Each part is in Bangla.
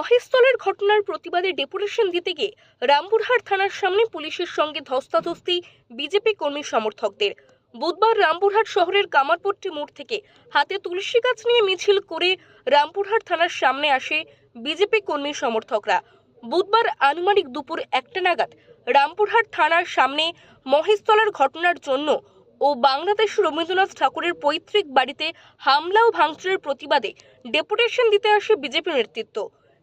মহেশতলের ঘটনার প্রতিবাদে ডেপুটেশন দিতে গিয়ে রামপুরহাট থানার সামনে পুলিশের সঙ্গে ধস্তাধস্তি বিজেপি কর্মী সমর্থকদের। বুধবার রামপুরহাট শহরের কামারপট্টি মোড় থেকে হাতে তুলসী গাছ নিয়ে মিছিল করে রামপুরহাট থানার সামনে আসে বিজেপি কর্মী সমর্থকরা। বুধবার আনুমানিক দুপুর একটা নাগাদ রামপুরহাট থানার সামনে মহেশতলার ঘটনার জন্য ও বাংলাদেশ রবীন্দ্রনাথ ঠাকুরের পৈতৃক বাড়িতে হামলা ও ভাঙচুরের প্রতিবাদে ডেপুটেশন দিতে আসে বিজেপি নেতৃত্ব।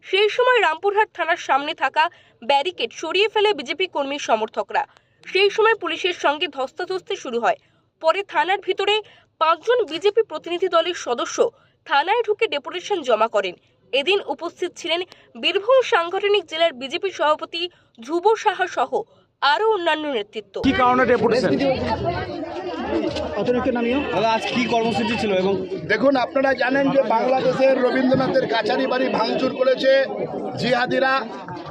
সেই সময় রামপুরহাট থানার সামনে থাকা ব্যারিকেড সরিয়ে ফেলে বিজেপি কর্মীর সমর্থকরা। সেই সময় পুলিশের সঙ্গে ধস্তাধস্তি শুরু হয়। পরে থানার ভিতরে পাঁচজন বিজেপি প্রতিনিধি দলের সদস্য থানায় ঢুকে ডেপুটেশন জমা করেন। এদিন উপস্থিত ছিলেন বীরভূম সাংগঠনিক জেলার বিজেপি সভাপতি ধ্রুব সাহা সহ আরও অন্যান্য নেতৃত্ব। কি কারণে ডেপুটেশন? আজ কি কর্মসূচি ছিল এবং দেখুন আপনারা জানেন যে বাংলাদেশের রবীন্দ্রনাথের কাছারি বাড়ি ভাঙচুর করেছে জিহাদিরা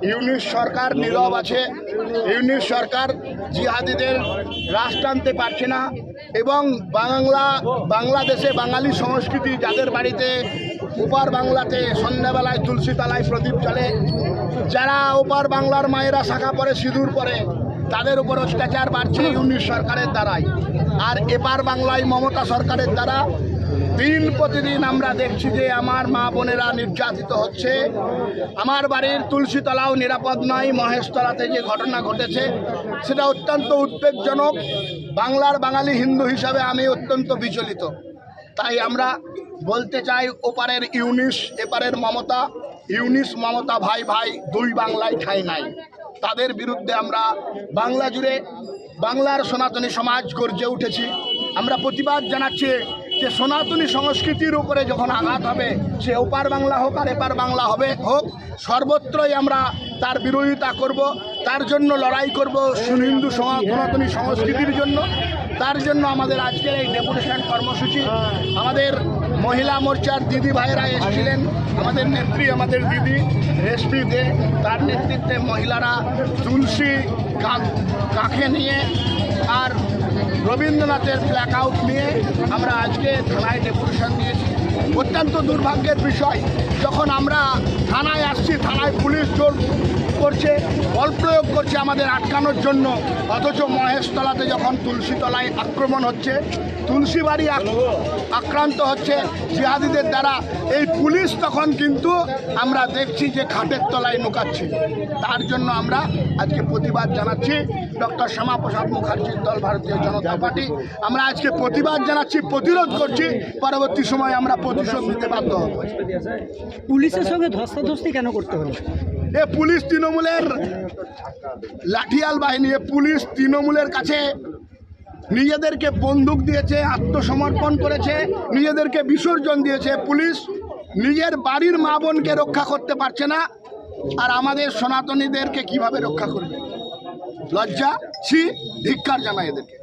ইউনিশ সরকার নীরব আছে ইউনিশ সরকার জিহাদিদের রাশ টানতে পারছে না এবং বাংলা, বাংলাদেশে বাঙালি সংস্কৃতি যাদের বাড়িতে ওপার বাংলাতে সন্ধ্যাবেলায় তুলসী তলায় প্রদীপ চলে যারা ওপার বাংলার মায়েরা শাখা পরে সিঁদুর পরে, তাদের উপর অত্যাচার বাড়ছে ইউনিশ সরকারের দ্বারাই। আর এপার বাংলায় মমতা সরকারের দ্বারা দিন প্রতিদিন আমরা দেখছি যে আমার মা বোনেরা নির্যাতিত হচ্ছে। আমার বাড়ির তুলসীতলাও নিরাপদ নয়, মহেশতলাতে যে ঘটনা ঘটেছে সেটা অত্যন্ত উদ্বেগজনক। বাংলার বাঙালি হিন্দু হিসাবে আমি অত্যন্ত বিচলিত। তাই আমরা বলতে চাই, ওপারের ইউনিস, এপারের মমতা, ইউনিস মমতা ভাই ভাই দুই বাংলায় ঠাঁই নাই। তাদের বিরুদ্ধে আমরা বাংলা জুড়ে বাংলার সনাতনী সমাজ গর্জে উঠেছি। আমরা প্রতিবাদ জানাচ্ছি যে সনাতনী সংস্কৃতির উপরে যখন আঘাত হবে, সে ওপার বাংলা হোক আর এপার বাংলা হবে, হোক, সর্বত্রই আমরা তার বিরোধিতা করব, তার জন্য লড়াই করব হিন্দু সনাতনী সংস্কৃতির জন্য। তার জন্য আমাদের আজকের এই ডেপুটেশন কর্মসূচি। আমাদের মহিলা মোর্চার দিদি ভাইয়েরা এসেছিলেন, আমাদের নেত্রী, আমাদের দিদি, রেশমি দে, তার নেতৃত্বে মহিলারা তুলসী কাঁখে নিয়ে আর রবীন্দ্রনাথের ব্ল্যাক আউট নিয়ে আমরা আজকে থানায় ডেপুটেশন দিয়েছি অত্যন্ত দুর্ভাগ্যের বিষয়, যখন আমরা থানায় আসছি, থানায় পুলিশ জোর করছে প্রয়োগ করছে আমাদের আটকানোর জন্য। অথচ মহেশতলাতে যখন তুলসীতলায় আক্রমণ হচ্ছে, তুলসী বাড়ি আক- আক্রান্ত হচ্ছে জিহাদিদের দ্বারা, এই পুলিশ তখন কিন্তু আমরা দেখছি যে খাটের তলায় নুকাচ্ছে তার জন্য আমরা আজকে প্রতিবাদ জানাচ্ছি। ডক্টর শ্যামাপ্রসাদ মুখার্জির দল, ভারতীয় জনতা পার্টি। আমরা আজকে প্রতিবাদ জানাচ্ছি, প্রতিরোধ করছি। পরবর্তী সময় আমরা প্রতিশোধ নিতে বাধ্য হব। পুলিশের সঙ্গে ধস্তাধস্তি কেন করতে হলো? এ পুলিশ তৃণমূলের লাঠিয়াল বাহিনী, এ পুলিশ তৃণমূলের কাছে নিজেদেরকে বন্দুক দিয়েছে, আত্মসমর্পণ করেছে, নিজেদেরকে বিসর্জন দিয়েছে। পুলিশ নিজের বাড়ির মা বোনকে রক্ষা করতে পারছে না, আর আমাদের সনাতনীদেরকে কীভাবে রক্ষা করবে? লজ্জা, ছি, ধিক্কার জানাই এদেরকে।